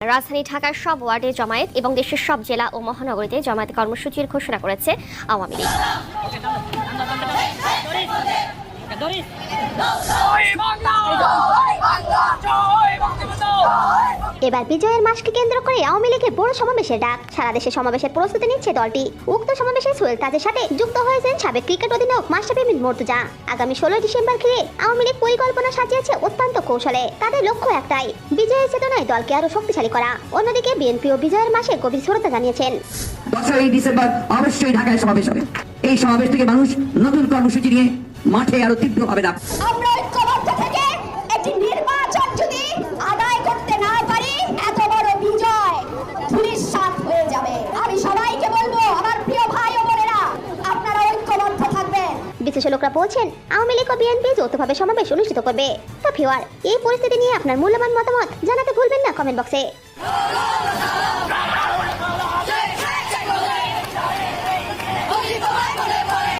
রাজধানী ঢাকার সব ওয়ার্ডে জমায়েত এবং দেশের সব জেলা ও মহানগরীতে জমায়েত কর্মসূচির ঘোষণা করেছে আওয়ামী লীগ। এবার বিজয়ের মাসকে কেন্দ্র করে আওয়ামী লীগের বড় সমাবেশের ডাক। সারা দেশে সমাবেশের প্রস্তুতি নিচ্ছে দলটি। উক্ত সমাবেশে সোহেল তাজের সাথে যুক্ত হয়েছেন সাবেক ক্রিকেট অধিনায়ক মাস্টার বিন মর্তুজা। আগামী ষোলোই ডিসেম্বর ঘিরে আওয়ামী লীগ পরিকল্পনা সাজিয়েছে অত্যন্ত কৌশলে। তাদের লক্ষ্য একটাই বিজয়ের চেতনায় দলকে আরও শক্তিশালী করা। অন্যদিকে বিএনপিও বিজয়ের মাসে গভীর শ্রদ্ধা জানিয়েছেন। দশই ডিসেম্বর অবশ্যই ঢাকায় সমাবেশ হবে। এই সমাবেশ থেকে মানুষ নতুন কর্মসূচি নিয়ে মাঠে আরও তীব্র হবে না আমরা বিশ্লেষকরা বলছেন, আওয়ামী লীগ ও বিএনপি যৌথভাবে সমাবেশ অনুষ্ঠিত করবে। তো ভিওয়ার এই পরিস্থিতি নিয়ে আপনার মূল্যবান মতামত জানাতে ভুলবেন না কমেন্ট বক্সে